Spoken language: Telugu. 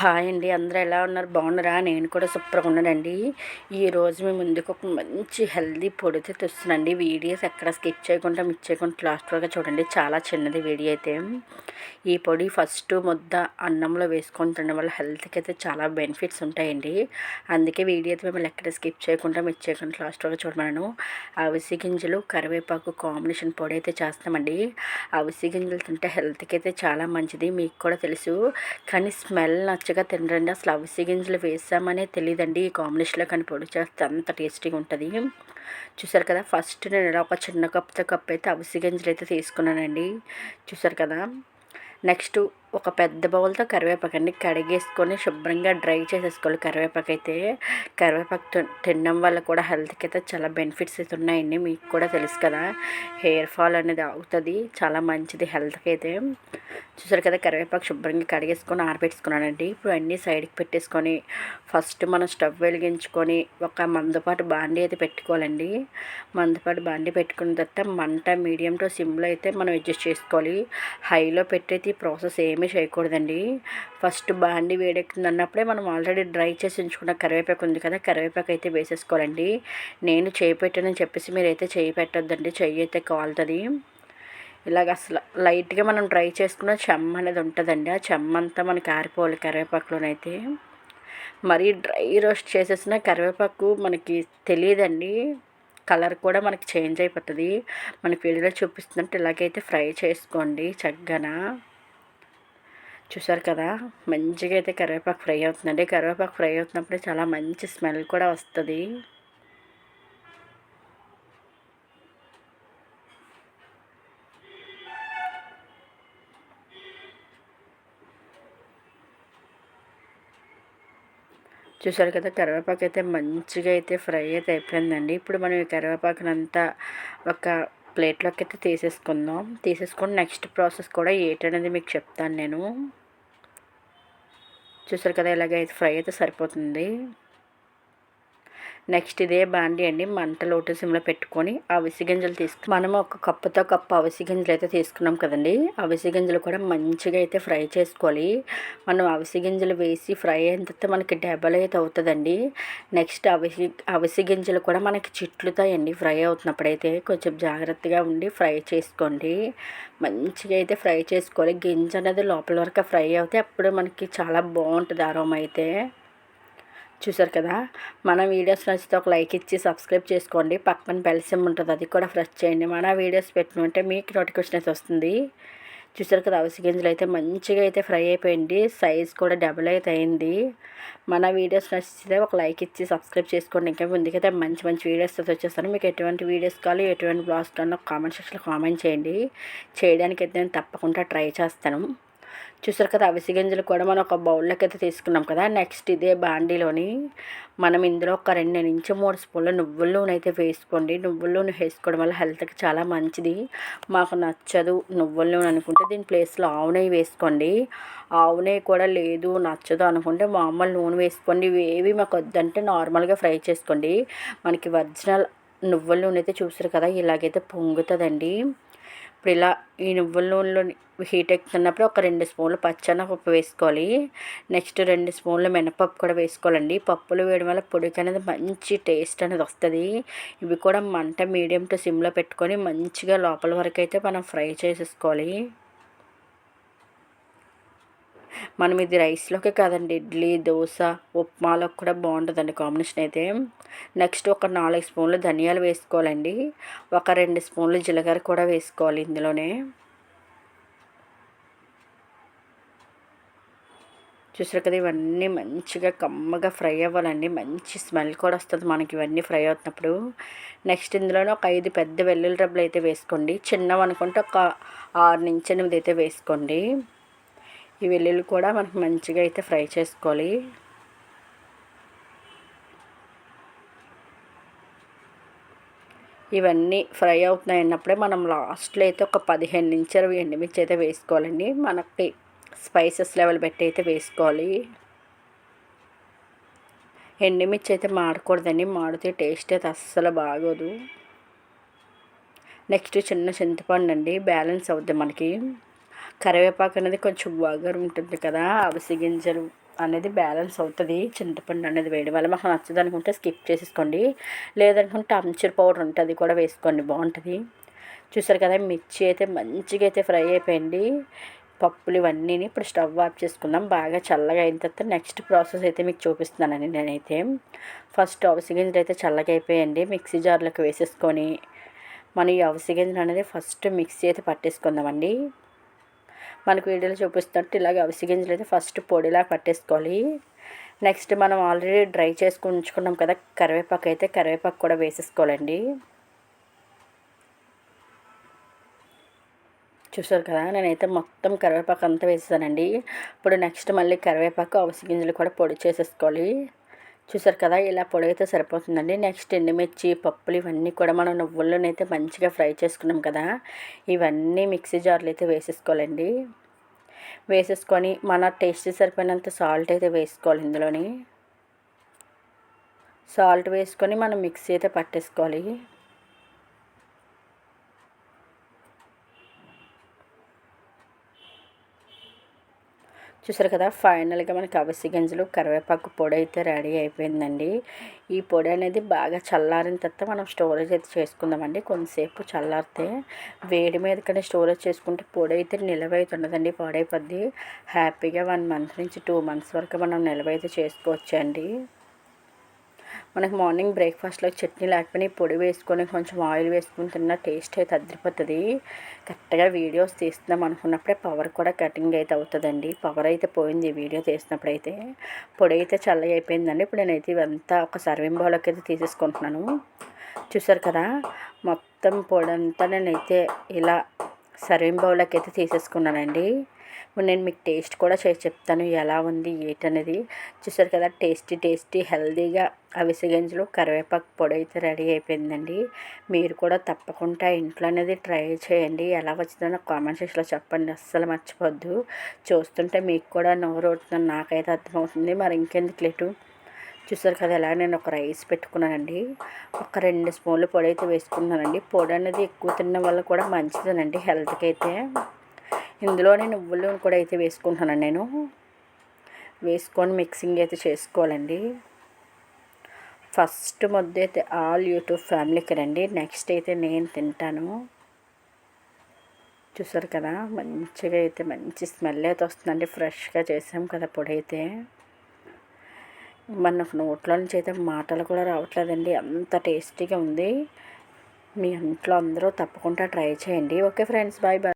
హాయ్ అండి. అందరూ ఎలా ఉన్నారు? బాగున్నారా? నేను కూడా సూపర్గా ఉన్నానండి. ఈరోజు మేము ముందుకు ఒక మంచి హెల్దీ పొడితే తెస్తున్నానండి. వీడియోస్ ఎక్కడ స్కిప్ చేయకుండా మిస్ చేయకుండా లాస్ట్ వరకు చూడండి. చాలా చిన్నది వీడియో అయితే. ఈ పొడి ఫస్ట్ ముద్ద అన్నంలో వేసుకొని తినడం వల్ల హెల్త్కి అయితే చాలా బెనిఫిట్స్ ఉంటాయండి. అందుకే వీడియో అయితే మిమ్మల్ని ఎక్కడ స్కిప్ చేయకుండా మిస్ చేయకుండా లాస్ట్ వరకు చూడమన్నాను. అవిసి గింజలు కరివేపాకు కాంబినేషన్ పొడి అయితే చేస్తామండి. అవిసి గింజలు తింటే హెల్త్కి అయితే చాలా మంచిది. మీకు కూడా తెలుసు. కానీ స్మెల్ నచ్చగా తినరండి. అసలు అవిసి గింజలు వేసామనే తెలియదండి ఈ కాంబినేషన్లో కానీ పొడి చేస్తే అంత టేస్టీగా ఉంటుంది. చూసారు కదా ఫస్ట్ నేను ఇలా ఒక చిన్న కప్తో కప్ అయితే అవిసి గింజలు అయితే తీసుకున్నానండి. చూసారు కదా నెక్స్ట్ ఒక పెద్ద బౌల్తో కరివేపాకు అండి కడిగేసుకొని శుభ్రంగా డ్రై చేసేసుకోవాలి. కరివేపాకు అయితే కరివేపాకు తినడం వల్ల కూడా హెల్త్కి అయితే చాలా బెనిఫిట్స్ అయితే ఉన్నాయండి. మీకు కూడా తెలుసు కదా హెయిర్ ఫాల్ అనేది అవుతుంది. చాలా మంచిది హెల్త్కి అయితే. చూసారు కదా కరివేపాకు శుభ్రంగా కడిగేసుకొని ఆరబెట్టుకున్నానండి. ఇప్పుడు అన్నీ సైడ్కి పెట్టేసుకొని ఫస్ట్ మనం స్టవ్ వెలిగించుకొని ఒక మందుపాటు బాండీ అయితే పెట్టుకోవాలండి. మందుపాటు బాండీ పెట్టుకున్న తర్వాత మంట మీడియం టు సిమ్లో అయితే మనం అడ్జస్ట్ చేసుకోవాలి. హైలో పెట్టేది ప్రాసెస్ ఏమీ చేయకూడదండి. ఫస్ట్ బాండి వేడెక్కుతుంది అన్నప్పుడే మనం ఆల్రెడీ డ్రై చేసి ఉంచుకున్న కరివేపాకు ఉంది కదా కరివేపాకు అయితే వేసేసుకోవాలండి. నేను చేయి పెట్టానని చెప్పేసి మీరైతే చేయి పెట్టొద్దండి చెయ్యి అయితే కాలుతుంది. ఇలాగ అసలు లైట్గా మనం డ్రై చేసుకున్న చెమ్మ అనేది ఉంటుందండి. ఆ చెమ్మ అంతా మనకి ఆరిపోవాలి కరివేపాకులోనైతే. మరీ డ్రై రోస్ట్ చేసేసిన కరివేపాకు మనకి తెలియదండి. కలర్ కూడా మనకి చేంజ్ అయిపోతుంది. మనకి వీడియోలో చూపిస్తున్నట్టు ఇలాగైతే ఫ్రై చేసుకోండి చక్కగా. చూసారు కదా మంచిగా అయితే కరివేపాకు ఫ్రై అవుతుందండి. కరివేపాకు ఫ్రై అవుతున్నప్పుడు చాలా మంచి స్మెల్ కూడా వస్తుంది. చూసారు కదా కరివేపాకు అయితే మంచిగా అయితే ఫ్రై అయితే అయిపోయిందండి. ఇప్పుడు మనం ఈ కరివేపాకునంతా ఒక ప్లేట్లోకి అయితే తీసేసుకుందాం. తీసేసుకొని నెక్స్ట్ ప్రాసెస్ కూడా ఏంటనేది మీకు చెప్తాను నేను. చూసారు కదా ఇలాగ ఫ్రై అయితే సరిపోతుంది. నెక్స్ట్ ఇదే బాండి అండి. మంట లోటు సిమ్లో పెట్టుకొని అవిసి గింజలు తీసుకు మనం ఒక కప్పుతో కప్పు అవిసి గింజలు అయితే తీసుకున్నాం కదండి. అవిసి గింజలు కూడా మంచిగా అయితే ఫ్రై చేసుకోవాలి. మనం అవిసి గింజలు వేసి ఫ్రై అయిన తర్వాత మనకి డబల్ అయితే అవుతుందండి. నెక్స్ట్ అవిసి అవిసి గింజలు కూడా మనకి చిట్లుతాయండి ఫ్రై అవుతున్నప్పుడైతే. కొంచెం జాగ్రత్తగా ఉండి ఫ్రై చేసుకోండి. మంచిగా అయితే ఫ్రై చేసుకోవాలి. గింజ అనేది లోపల వరకు ఫ్రై అవుతే అప్పుడు మనకి చాలా బాగుంటుంది అరోమ అయితే. చూసారు కదా? మన వీడియోస్ నచ్చితే ఒక లైక్ ఇచ్చి సబ్స్క్రైబ్ చేసుకోండి. పక్కన బెల్సిమ్ ఉంటుంది అది కూడా ప్రెస్ చేయండి. మన వీడియోస్ పెట్టినంటే మీకు నోటిఫికేషన్ అయితే వస్తుంది. చూసారు కదా అవసి గింజలు అయితే మంచిగా అయితే ఫ్రై అయిపోయింది. సైజ్ కూడా డబుల్ అయితే అయింది. మన వీడియోస్ నచ్చితే ఒక లైక్ ఇచ్చి సబ్స్క్రైబ్ చేసుకోండి. ఇంకా ముందుకైతే మంచి మంచి వీడియోస్ వచ్చేస్తాను. మీకు ఎటువంటి వీడియోస్ కావాలి ఎటువంటి బ్లాగ్స్ కావాలో కామెంట్ సెక్షన్లో కామెంట్ చేయండి. చేయడానికి అయితే నేను తప్పకుండా ట్రై చేస్తాను. చూసారు కదా అవిసి గింజలు కూడా మనం ఒక బౌల్లోకి అయితే తీసుకున్నాం కదా. నెక్స్ట్ ఇదే బాండీలోని మనం ఇందులో ఒక రెండు నుంచి మూడు స్పూన్ల నువ్వుల నూనె అయితే వేసుకోండి. నువ్వుల నూనె వేసుకోవడం వల్ల హెల్త్కి చాలా మంచిది. మాకు నచ్చదు నువ్వుల నూనె అనుకుంటే దీని ప్లేస్లో ఆవు నెయ్యి వేసుకోండి. ఆవు నెయ్యి కూడా లేదు నచ్చదు అనుకుంటే మామూలు నూనె వేసుకోండి. ఇవేవి మాకు వద్దంటే నార్మల్గా ఫ్రై చేసుకోండి. మనకి ఒరిజినల్ నువ్వుల నూనె అయితే చూసారు కదా ఇలాగైతే పొంగుతుందండి. ఇప్పుడు ఇలా ఈ నువ్వుల నూనెలో హీట్ ఎక్కుతున్నప్పుడు ఒక రెండు స్పూన్లు పచ్చనపప్పు వేసుకోవాలి. నెక్స్ట్ రెండు స్పూన్లు మినపప్పు కూడా వేసుకోవాలండి. పప్పులు వేయడం వల్ల పొడికి అనేది మంచి టేస్ట్ అనేది వస్తుంది. ఇవి కూడా మంట మీడియం టు సిమ్లో పెట్టుకొని మంచిగా లోపల వరకు అయితే మనం ఫ్రై చేసేసుకోవాలి. మనం ఇది రైస్లోకే కాదండి. ఇడ్లీ దోశ ఉప్మాలో కూడా బాగుంటుందండి కాంబినేషన్ అయితే. నెక్స్ట్ ఒక నాలుగు స్పూన్లు ధనియాలు వేసుకోవాలండి. ఒక రెండు స్పూన్లు జీలకర్ర కూడా వేసుకోవాలి ఇందులోనే. చూసారు కదా ఇవన్నీ మంచిగా కమ్మగా ఫ్రై అవ్వాలండి. మంచి స్మెల్ కూడా వస్తుంది మనకి ఇవన్నీ ఫ్రై అవుతున్నప్పుడు. నెక్స్ట్ ఇందులోనే ఒక ఐదు పెద్ద వెల్లుల్లి రబ్బలు అయితే వేసుకోండి. చిన్నవి అనుకుంటే ఒక ఆరు నుంచి ఎనిమిది అయితే వేసుకోండి. ఈ వెల్లుల్లి కూడా మనకు మంచిగా అయితే ఫ్రై చేసుకోవాలి. ఇవన్నీ ఫ్రై అవుతున్నాయి అన్నప్పుడే మనం లాస్ట్లో అయితే ఒక పదిహేను నుంచి ఇరవై ఎండుమిర్చి అయితే వేసుకోవాలండి. మనకి స్పైసెస్ లెవెల్ పెట్టి అయితే వేసుకోవాలి. ఎండుమిర్చి అయితే మాడకూడదండి. మాడితే టేస్ట్ అయితే అస్సలు బాగోదు. నెక్స్ట్ చిన్న చింతపండు అండి. బ్యాలెన్స్ అవుద్ది మనకి. కరివేపాకు అనేది కొంచెం వగరు ఉంటుంది కదా అవిసి గింజలు అనేది బ్యాలెన్స్ అవుతుంది. చింతపండు అనేది వేయడం వల్ల మాకు నచ్చదు అనుకుంటే స్కిప్ చేసేసుకోండి. లేదనుకుంటే అంచూర్ పౌడర్ ఉంటుంది కూడా వేసుకోండి బాగుంటుంది. చూసారు కదా మిర్చి అయితే మంచిగా అయితే ఫ్రై అయిపోయింది. పప్పులు ఇవన్నీ ఇప్పుడు స్టవ్ ఆఫ్ చేసుకుందాం. బాగా చల్లగా అయిన తర్వాత నెక్స్ట్ ప్రాసెస్ అయితే మీకు చూపిస్తున్నానండి నేనైతే. ఫస్ట్ అవిసి గింజలు అయితే చల్లగా అయిపోయండి. మిక్సీ జార్లోకి వేసేసుకొని మనం ఈ అవిసి గింజలు అనేది ఫస్ట్ మిక్సీ అయితే పట్టేసుకుందామండి. మనకు వీడియోలో చూపిస్తున్నట్టు ఇలాగ అవిసి గింజలు అయితే ఫస్ట్ పొడిలా పట్టేసుకోవాలి. నెక్స్ట్ మనం ఆల్రెడీ డ్రై చేసుకుని ఉంచుకున్నాం కదా కరివేపాకు అయితే కరివేపాకు కూడా వేసేసుకోవాలండి. చూసారు కదా నేనైతే మొత్తం కరివేపాకు అంతా వేసేసానండి. ఇప్పుడు నెక్స్ట్ మళ్ళీ కరివేపాకు అవసి గింజలు కూడా పొడి చేసేసుకోవాలి. చూసారు కదా ఇలా పొడి అయితే సరిపోతుందండి. నెక్స్ట్ ఎండుమిర్చి పప్పులు ఇవన్నీ కూడా మనం నువ్వుల్లోనైతే మంచిగా ఫ్రై చేసుకున్నాం కదా ఇవన్నీ మిక్సీ జార్లు అయితే వేసేసుకోవాలండి. వేసేసుకొని మన టేస్ట్ సరిపోయినంత సాల్ట్ అయితే వేసుకోవాలి ఇందులోని. సాల్ట్ వేసుకొని మనం మిక్సీ అయితే పట్టేసుకోవాలి. చూసారు కదా ఫైనల్గా మనకి అవిసి గింజలు కరివేపాకు పొడి అయితే రెడీ అయిపోయిందండి. ఈ పొడి అనేది బాగా చల్లారిన తర్వాత మనం స్టోరేజ్ అయితే చేసుకుందామండి. కొంతసేపు చల్లారితే వేడి మీద కానీ స్టోరేజ్ చేసుకుంటే పొడి అయితే నిలవ అయితే ఉండదండి పాడైపోద్ది. హ్యాపీగా వన్ మంత్ నుంచి టూ మంత్స్ వరకు మనం నిల్వ అయితే చేసుకోవచ్చండి. మనకు మార్నింగ్ బ్రేక్ఫాస్ట్లో చట్నీ లేకపోయినా పొడి వేసుకొని కొంచెం ఆయిల్ వేసుకుని తిన్న టేస్ట్ అయితే అద్దరిపోతుంది కరెక్ట్గా వీడియోస్ తీస్తున్నాం అనుకున్నప్పుడే పవర్ కూడా కటింగ్ అయితే అవుతుందండి. పవర్ అయితే పోయింది వీడియో తీసినప్పుడు అయితే పొడి అయితే చల్లగా అయిపోయిందండి. ఇప్పుడు నేనైతే ఇవంతా ఒక సర్వింగ్ బౌల్కి అయితే తీసేసుకుంటున్నాను. చూసారు కదా? మొత్తం పొడి అంతా నేనైతే ఇలా సర్వింగ్ బౌల్కి అయితే తీసేసుకున్నానండి. ఇప్పుడు నేను మీకు టేస్ట్ కూడా చేసి చెప్తాను ఎలా ఉంది ఏంటనేది. చూసారు కదా టేస్టీ టేస్టీ హెల్దీగా అవిసె గింజలు కరివేపాకు పొడి అయితే రెడీ అయిపోయిందండి. మీరు కూడా తప్పకుండా ఇంట్లో అనేది ట్రై చేయండి. ఎలా వచ్చిందో నాకు కామెంట్ సెక్షన్లో చెప్పండి. అస్సలు మర్చిపోద్దు. చూస్తుంటే మీకు కూడా నోరు అవుతుంది నాకైతే అర్థమవుతుంది. మరి ఇంకెందుకు లేటు? చూసారు కదా ఎలా నేను ఒక రైస్ పెట్టుకున్నానండి. ఒక రెండు స్పూన్లు పొడి అయితే వేసుకున్నానండి. పొడి అనేది ఎక్కువ తినడం వల్ల కూడా మంచిదేనండి హెల్త్కి అయితే ఇందులోనే నువ్వులు కూడా అయితే వేసుకుంటున్నాను నేను. వేసుకొని మిక్సింగ్ అయితే చేసుకోవాలండి. ఫస్ట్ ముద్ద అయితే ఆల్ యూట్యూబ్ ఫ్యామిలీకి రండి. నెక్స్ట్ అయితే నేను తింటాను. చూసారు కదా మంచిగా అయితే మంచి స్మెల్ అయితే వస్తుందండి. ఫ్రెష్గా చేసాం కదా పొడి అయితే. మన నోట్లో నుంచి అయితే మాటలు కూడా రావట్లేదండి. అంత టేస్టీగా ఉంది. మీ ఇంట్లో అందరూ తప్పకుండా ట్రై చేయండి. Okay friends bye bye